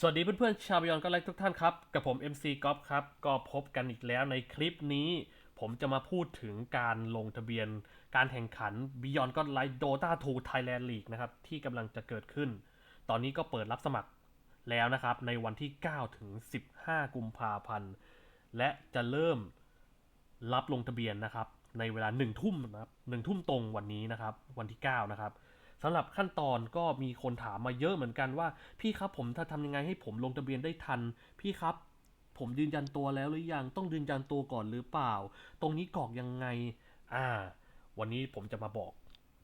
สวัสดีเพื่อนๆชาวบยอนก็ไลค์ทุกท่านครับ กับผม MC ก๊อฟครับ ก็พบกันอีกแล้วในคลิปนี้ ผมจะมาพูดถึงการลงทะเบียน การแข่งขัน Beyond God Light Dota 2 Thailand League นะครับ ที่กำลังจะเกิดขึ้น ตอนนี้ก็เปิดรับสมัครแล้วนะครับ ในวันที่ 9 ถึง 15 กุมภาพันธ์ และจะเริ่มรับลงทะเบียนนะครับ ในเวลา 1 ทุ่มนะครับ1ทุ่มตรงวันนี้นะครับ วันที่ 9 นะครับ สำหรับขั้นตอนก็มีคนถามมาเยอะเหมือนกันว่า พี่ครับผมถ้าทำยังไงให้ผมลงทะเบียนได้ทัน พี่ครับ ผมยืนยันตัวแล้วหรือยังต้องยืนยันตัวก่อนหรือเปล่า ตรงนี้กรอกยังไง อ่า วันนี้ผมจะมาบอก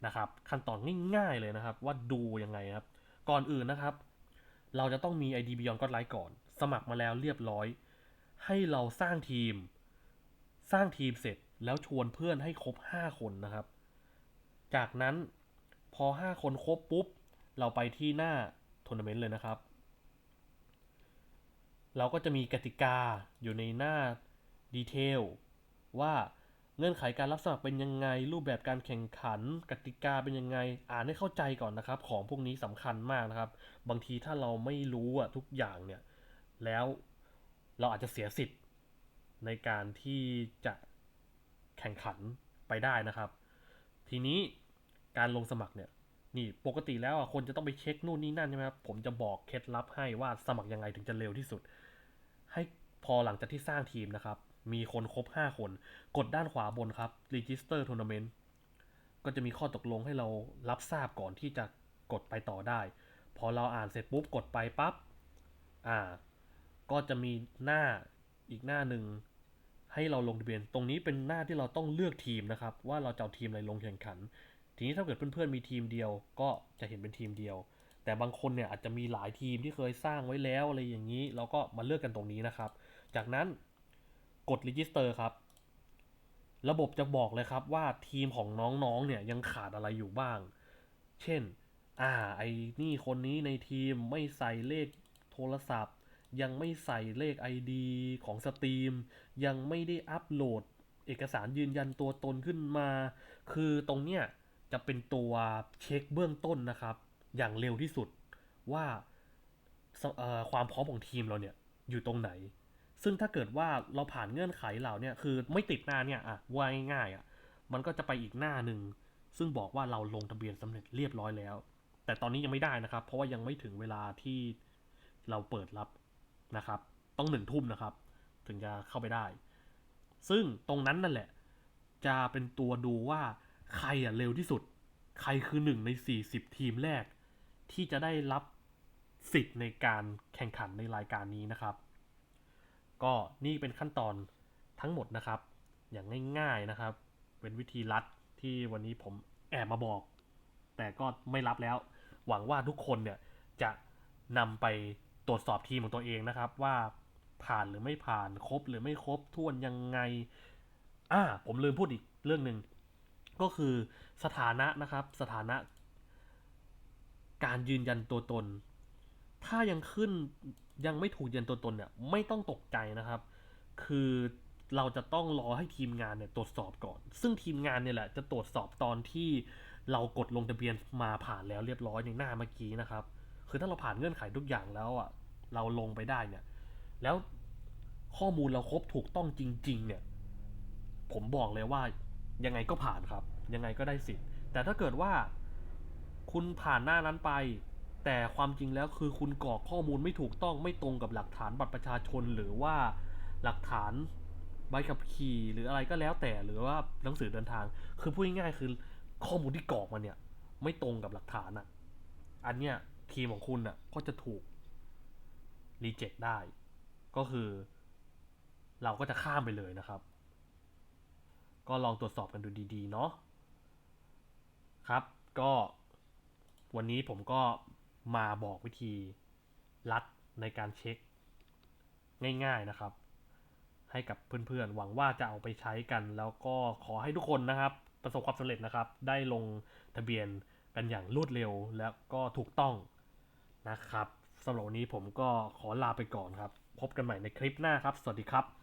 นะครับ ขั้นตอนง่ายๆเลยนะครับ ว่าดูยังไงครับ ก่อนอื่นนะครับ เราจะต้องมี ID Beyond God Light ก่อน สมัครมาแล้วเรียบร้อย ให้เราสร้างทีม สร้างทีมเสร็จแล้วชวนเพื่อนให้ครบ 5 คนนะครับ จากนั้น พอ 5 คนครบปุ๊บ เราไปที่หน้าทัวร์นาเมนต์เลยนะครับ เราก็จะมีกติกาอยู่ในหน้าดีเทลว่าเงื่อนไขการรับสมัครเป็นยังไง รูปแบบการแข่งขัน กติกาเป็นยังไง อ่านให้เข้าใจก่อนนะครับ ของพวกนี้สำคัญมากนะครับ บางทีถ้าเราไม่รู้อะทุกอย่างเนี่ย แล้วเราอาจจะเสียสิทธิ์ในการที่จะแข่งขันไปได้นะครับ ทีนี้ การลงสมัครเนี่ย นี่ปกติแล้วอะคนจะต้องไปเช็คนู่นนี่นั่นใช่ไหมครับ ผมจะบอกเคล็ดลับให้ว่าสมัครยังไงถึงจะเร็วที่สุด ให้พอหลังจากที่สร้างทีมนะครับ มีคนครบ 5 คน กดด้านขวาบนครับ Register Tournament ก็จะมีข้อตกลงให้เรารับทราบก่อนที่จะกดไปต่อได้ พอเราอ่านเสร็จปุ๊บกดไปปั๊บ อ่า ก็จะมีหน้าอีกหน้าหนึ่งให้เราลงทะเบียน ตรงนี้เป็นหน้าที่เราต้องเลือกทีมนะครับ ว่าเราจะเอาทีมอะไรลงแข่งขัน ทีนี้ถ้าเกิดเพื่อนๆมีทีมเดียว ก็จะเห็นเป็นทีมเดียว แต่บางคนเนี่ยอาจจะมีหลายทีมที่เคยสร้างไว้แล้วอะไรอย่างนี้ เราก็มาเลือกกันตรงนี้นะครับ จากนั้นกด register ครับ ระบบจะบอกเลยครับว่าทีมของน้องๆเนี่ยยังขาดอะไรอยู่บ้าง เช่น อ่าไอ้นี่คนนี้ในทีมไม่ใส่เลขโทรศัพท์ ยังไม่ใส่เลข ID ของสตรีม ยังไม่ได้อัปโหลดเอกสารยืนยันตัวตนขึ้นมา คือตรงเนี้ย จะเป็นตัวเช็คเบื้องต้นนะครับ อย่างเร็วที่สุดว่าความพร้อมของทีมเราเนี่ยอยู่ตรงไหน ซึ่งถ้าเกิดว่าเราผ่านเงื่อนไขเหล่าเนี่ยคือไม่ติดหน้าเนี่ยอะว่ายง่ายอะมันก็จะไปอีกหน้าหนึ่งซึ่งบอกว่าเราลงทะเบียนสำเร็จเรียบร้อยแล้ว แต่ตอนนี้ยังไม่ได้นะครับ เพราะว่ายังไม่ถึงเวลาที่เราเปิดรับนะครับ ต้องหนึ่งทุ่มนะครับ ถึงจะเข้าไปได้ ซึ่งตรงนั้นนั่นแหละ จะเป็นตัวดูว่า ใครอะเร็วที่สุด ใครคือหนึ่งใน40ทีมแรก ที่จะได้รับสิทธิ์ในการแข่งขันในรายการนี้นะครับ ก็นี่เป็นขั้นตอนทั้งหมดนะครับ อย่างง่าย ๆนะครับ เป็นวิธีลัดที่วันนี้ผมแอบมาบอก แต่ก็ไม่รับแล้ว หวังว่าทุกคนเนี่ยจะนำไปตรวจสอบทีมของตัวเองนะครับ ว่าผ่านหรือไม่ผ่านครบหรือไม่ครบทวนยังไงอ่าผมลืมพูดอีกเรื่องหนึ่ง ก็คือสถานะนะครับ สถานะ การยืนยันตัวตน ถ้ายังขึ้นยังไม่ถูกยืนยันตัวตนเนี่ย ไม่ต้องตกใจนะครับ คือเราจะต้องรอให้ทีมงานเนี่ยตรวจสอบก่อน ซึ่งทีมงานเนี่ยแหละจะตรวจสอบตอนที่เรากดลงทะเบียนมาผ่านแล้วเรียบร้อยในหน้าเมื่อกี้นะครับ คือถ้าเราผ่านเงื่อนไขทุกอย่างแล้วอะ เราลงไปได้เนี่ย แล้วข้อมูลเราครบถูกต้องจริง ๆ เนี่ย ผมบอกเลยว่า ยังไงก็ผ่านครับ ยังไงก็ได้สิทธิ์ แต่ถ้าเกิดว่าคุณผ่านหน้านั้นไป แต่ความจริงแล้วคือคุณกรอกข้อมูลไม่ถูกต้องไม่ตรงกับหลักฐานบัตรประชาชน หรือว่าหลักฐานใบขับขี่หรืออะไรก็แล้วแต่หรือว่าหนังสือเดินทาง คือพูดง่ายๆคือข้อมูลที่กรอกมาเนี่ย ไม่ตรงกับหลักฐานอะ อันเนี้ยทีมของคุณอะก็จะถูกรีเจ็คได้ ก็คือ เราก็จะข้ามไปเลยนะครับ ก็ลองตรวจสอบกันดูดีๆ เนาะครับ ก็วันนี้ผมก็มาบอกวิธีลัดในการเช็คง่ายๆนะครับ ให้กับเพื่อนๆ หวังว่าจะเอาไปใช้กัน แล้วก็ขอให้ทุกคนนะครับ ประสบความสำเร็จนะครับ ได้ลงทะเบียนกันอย่างรวดเร็วแล้วก็ถูกต้องนะครับสำหรับวันนี้ผมก็ขอลาไปก่อนครับ พบกันใหม่ในคลิปหน้าครับ สวัสดีครับ